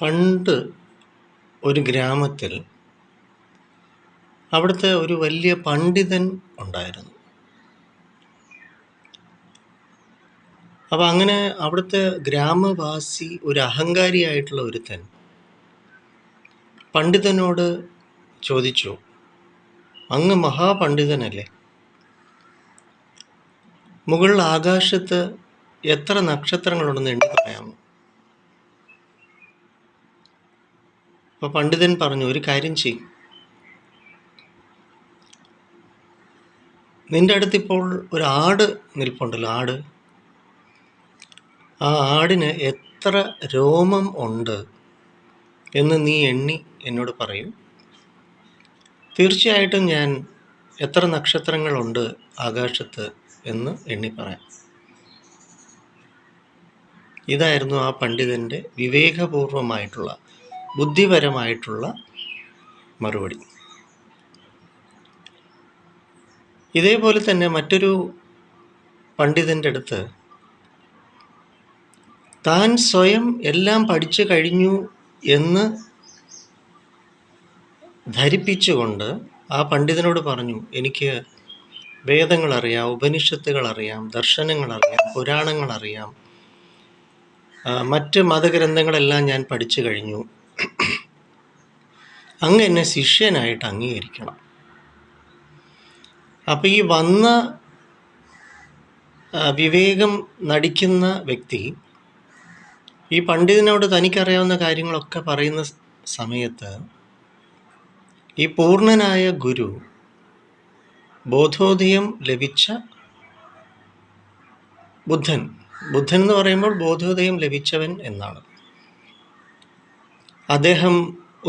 പണ്ട് ഒരു ഗ്രാമത്തിൽ അവിടുത്തെ ഒരു വലിയ പണ്ഡിതൻ ഉണ്ടായിരുന്നു. അപ്പം അങ്ങനെ അവിടുത്തെ ഗ്രാമവാസി ഒരു അഹങ്കാരിയായിട്ടുള്ള ഒരുത്തൻ പണ്ഡിതനോട് ചോദിച്ചു അങ്ങ് മഹാപണ്ഡിതനല്ലേ? മുകളിൽ ആകാശത്ത് എത്ര നക്ഷത്രങ്ങളുണ്ടെന്ന് എണ്ണി പറയാമോ? അപ്പോൾ പണ്ഡിതൻ പറഞ്ഞു ഒരു കാര്യം ചെയ്യും. നിന്റെ അടുത്തിപ്പോൾ ഒരു ആട് നിൽപ്പുണ്ടല്ലോ ആട്. ആ ആടിന് എത്ര രോമം ഉണ്ട് എന്ന് നീ എണ്ണി എന്നോട് പറയും. തീർച്ചയായിട്ടും ഞാൻ എത്ര നക്ഷത്രങ്ങളുണ്ട് ആകാശത്ത് എന്ന് എണ്ണി പറയാം. ഇതായിരുന്നു ആ പണ്ഡിതന്റെ വിവേകപൂർവമായിട്ടുള്ള ബുദ്ധിപരമായിട്ടുള്ള മറുപടി. ഇതേപോലെ തന്നെ മറ്റൊരു പണ്ഡിതന്റെ അടുത്ത് താൻ സ്വയം എല്ലാം പഠിച്ചു കഴിഞ്ഞു എന്ന് ധരിപ്പിച്ചുകൊണ്ട് ആ പണ്ഡിതനോട് പറഞ്ഞു എനിക്ക് വേദങ്ങൾ അറിയാം ഉപനിഷത്തുകൾ അറിയാം ദർശനങ്ങൾ അറിയാം പുരാണങ്ങൾ അറിയാം മറ്റ് മതഗ്രന്ഥങ്ങളെല്ലാം ഞാൻ പഠിച്ചു കഴിഞ്ഞു. അങ്ങ് എന്നെ ശിഷ്യനായിട്ട് അംഗീകരിക്കണം. അപ്പോൾ ഈ വന്ന വിവേകം നടിക്കുന്ന വ്യക്തി ഈ പണ്ഡിതനോട് തനിക്കറിയാവുന്ന കാര്യങ്ങളൊക്കെ പറയുന്ന സമയത്ത് ഈ പൂർണനായ ഗുരു ബോധോദയം ലഭിച്ച ബുദ്ധൻ. ബുദ്ധൻ എന്ന് പറയുമ്പോൾ ബോധോദയം ലഭിച്ചവൻ എന്നാണ്. അദ്ദേഹം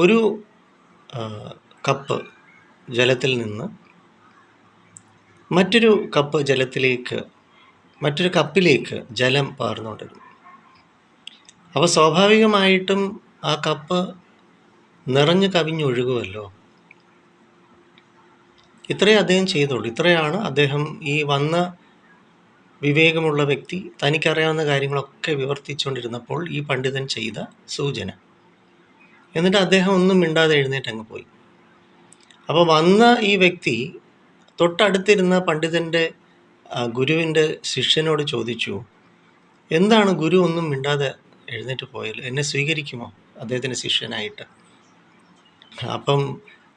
ഒരു കപ്പ് ജലത്തിൽ നിന്ന് മറ്റൊരു കപ്പ് ജലത്തിലേക്ക് മറ്റൊരു കപ്പിലേക്ക് ജലം പാർന്നുകൊണ്ടിരുന്നു. അപ്പോൾ സ്വാഭാവികമായിട്ടും ആ കപ്പ് നിറഞ്ഞു കവിഞ്ഞൊഴുകുമല്ലോ ഇത്രയേ അദ്ദേഹം ചെയ്തുള്ളൂ. ഇത്രയാണ് അദ്ദേഹം ഈ വന്ന വിവേകമുള്ള വ്യക്തി തനിക്കറിയാവുന്ന കാര്യങ്ങളൊക്കെ വിവർത്തിച്ചുകൊണ്ടിരുന്നപ്പോൾ ഈ പണ്ഡിതൻ ചെയ്ത സൂചന. എന്നിട്ട് അദ്ദേഹം ഒന്നും മിണ്ടാതെ എഴുന്നേറ്റ് അങ്ങ് പോയി. അപ്പോൾ വന്ന ഈ വ്യക്തി തൊട്ടടുത്തിരുന്ന പണ്ഡിതന്റെ ഗുരുവിന്റെ ശിഷ്യനോട് ചോദിച്ചു എന്താണ് ഗുരു ഒന്നും മിണ്ടാതെ എഴുന്നേറ്റ് പോയാൽ? എന്നെ സ്വീകരിക്കുമോ അദ്ദേഹത്തിന്റെ ശിഷ്യനായിട്ട്? അപ്പം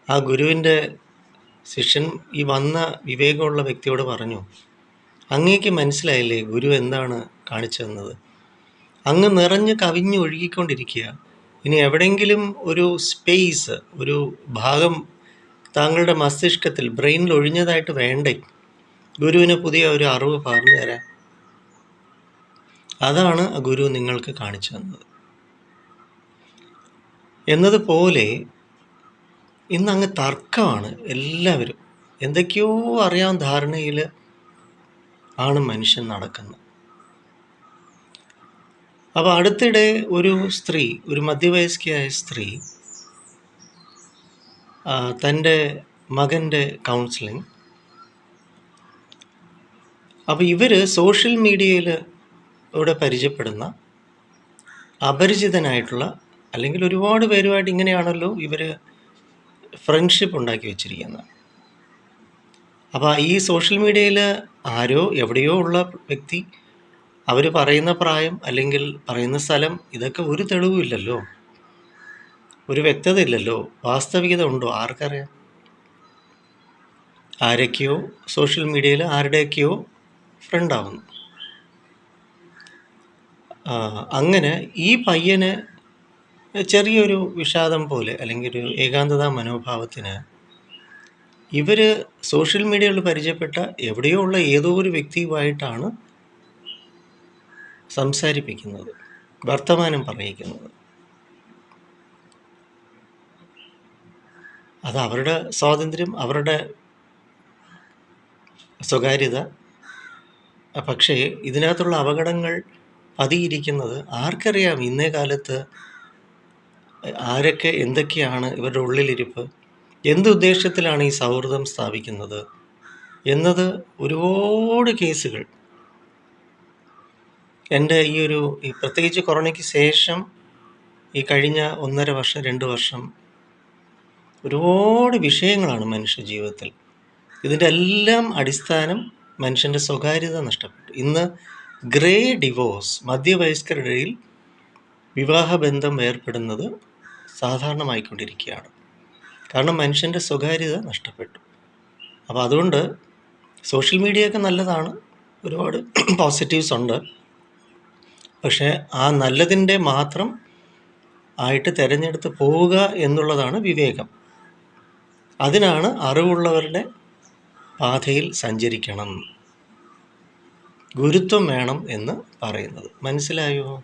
ആ ഗുരുവിന്റെ ശിഷ്യൻ ഈ വന്ന വിവേകമുള്ള വ്യക്തിയോട് പറഞ്ഞു അങ്ങേക്ക് മനസ്സിലായില്ലേ ഗുരു എന്താണ് കാണിച്ചു തന്നത് അങ്ങ് നിറഞ്ഞ് കവിഞ്ഞ് ഒഴുകിക്കൊണ്ടിരിക്കുക ഇനി എവിടെയെങ്കിലും ഒരു സ്പേസ് ഒരു ഭാഗം താങ്കളുടെ മസ്തിഷ്കത്തിൽ ബ്രെയിനിൽ ഒഴിഞ്ഞതായിട്ട് വേണ്ടേ? ഗുരുവിന് പുതിയ ഒരു അറിവ് പറഞ്ഞു തരാൻ അതാണ് ഗുരു നിങ്ങൾക്ക് കാണിച്ചു തന്നത്. എന്നതുപോലെ ഇന്ന് അങ്ങ് തർക്കമാണ് എല്ലാവരും. എന്തൊക്കെയോ അറിയാൻ ധാരണയിൽ ആണ് മനുഷ്യൻ നടക്കുന്നത്. അപ്പോൾ അടുത്തിടെ ഒരു സ്ത്രീ ഒരു മധ്യവയസ്കയായ സ്ത്രീ തന്റെ മകന്റെ കൗൺസിലിംഗ് അപ്പോൾ ഇവർ സോഷ്യൽ മീഡിയയിൽ ഇവിടെ പരിചയപ്പെടുന്ന അപരിചിതനായിട്ടുള്ള അല്ലെങ്കിൽ ഒരുപാട് പേരുമായിട്ട് ഇങ്ങനെയാണല്ലോ ഇവർ ഫ്രണ്ട്ഷിപ്പ് ഉണ്ടാക്കി വെച്ചിരിക്കുന്നത്. അപ്പോൾ ഈ സോഷ്യൽ മീഡിയയിൽ ആരോ എവിടെയോ ഉള്ള വ്യക്തി അവർ പറയുന്ന പ്രായം അല്ലെങ്കിൽ പറയുന്ന സ്ഥലം ഇതൊക്കെ ഒരു തെളിവുമില്ലല്ലോ. ഒരു വ്യക്തത ഇല്ലല്ലോ വാസ്തവികത ഉണ്ടോ ആർക്കറിയാം? ആരൊക്കെയോ സോഷ്യൽ മീഡിയയിൽ ആരുടെയൊക്കെയോ ഫ്രണ്ട് ആവുന്നു അങ്ങനെ ഈ പയ്യന് ചെറിയൊരു വിഷാദം പോലെ അല്ലെങ്കിൽ ഒരു ഏകാന്തത മനോഭാവത്തിന് ഇവർ സോഷ്യൽ മീഡിയയിൽ പരിചയപ്പെട്ട എവിടെയോ ഉള്ള ഏതോ ഒരു വ്യക്തിയുമായിട്ടാണ് സംസാരിപ്പിക്കുന്നത് വർത്തമാനം പറയിക്കുന്നത്. അത് അവരുടെ സ്വാതന്ത്ര്യം അവരുടെ സ്വകാര്യത. പക്ഷേ ഇതിനകത്തുള്ള അപകടങ്ങൾ പതിയിരിക്കുന്നത് ആർക്കറിയാം ഇന്നേ കാലത്ത് ആരൊക്കെ എന്തൊക്കെയാണ് ഇവരുടെ ഉള്ളിലിരിപ്പ് എന്ത് ഉദ്ദേശത്തിലാണ് ഈ സൗഹൃദം സ്ഥാപിക്കുന്നത് എന്നത് ഒരുപാട് കേസുകൾ എന്റെ ഈ ഒരു ഈ പ്രത്യേകിച്ച് കൊറോണയ്ക്ക് ശേഷം ഈ കഴിഞ്ഞ ഒന്നര വർഷം രണ്ട് വർഷം ഒരുപാട് വിഷയങ്ങളാണ് മനുഷ്യ ജീവിതത്തിൽ. ഇതിന്റെ എല്ലാം അടിസ്ഥാനം മനുഷ്യന്റെ സ്വകാര്യത നഷ്ടപ്പെട്ടു. ഇന്ന് ഗ്രേ ഡിവോഴ്സ് മധ്യവയസ്കരുടെ ഇടയിൽ വിവാഹബന്ധം ഏർപ്പെടുന്നത് സാധാരണമായിക്കൊണ്ടിരിക്കുകയാണ്. കാരണം മനുഷ്യന്റെ സ്വകാര്യത നഷ്ടപ്പെട്ടു. അപ്പോൾ അതുകൊണ്ട് സോഷ്യൽ മീഡിയയൊക്കെ നല്ലതാണ്. ഒരുപാട് പോസിറ്റീവ്സ് ഉണ്ട്. പക്ഷേ ആ നല്ലതിന്റെ മാത്രം ആയിട്ട് തിരഞ്ഞെടുത്ത് പോവുക എന്നുള്ളതാണ് വിവേകം. അതിനാണ് അറിവുള്ളവരുടെ പാതയിൽ സഞ്ചരിക്കണം. ഗുരുത്വം വേണം എന്ന് പറയുന്നത്. മനസ്സിലായോ?